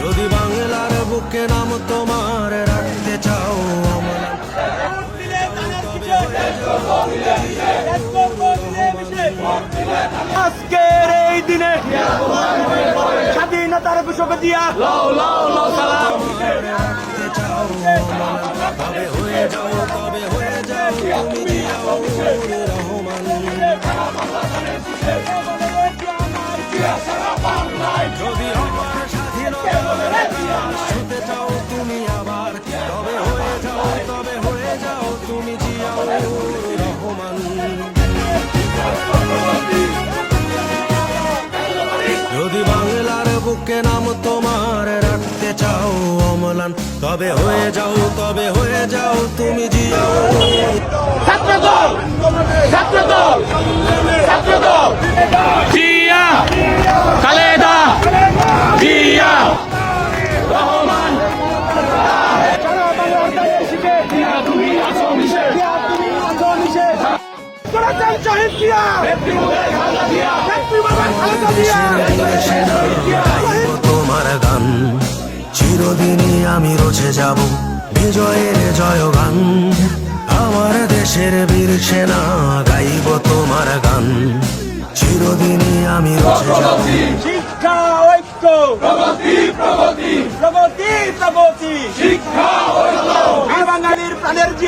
যদি বাংলার বুকে নাম তোমার রাখতে চাও আজকের এই দিনে স্বাধীনতার ঘোষক দিয়া রাখতে যদি আমার স্বাধীনতা চাও তুমি যদি বাংলার বুকে নাম তোমার রাখতে চাও, অমলান, তবে হয়ে যাও, তবে হয়ে যাও, তুমি জিয়াও। তোমার গান চিরদিনই আমি রচে যাব। বিজয়ের জয় গান আমার দেশের বীর সেনা গাইব তোমার গান। চিরদিনই আমি রচে যাব। শিক্ষা ঐক্য। প্রগতি প্রগতি। প্রগতি প্রগতি। শিক্ষা ঐক্য বাঙালির প্রাণের জিয়া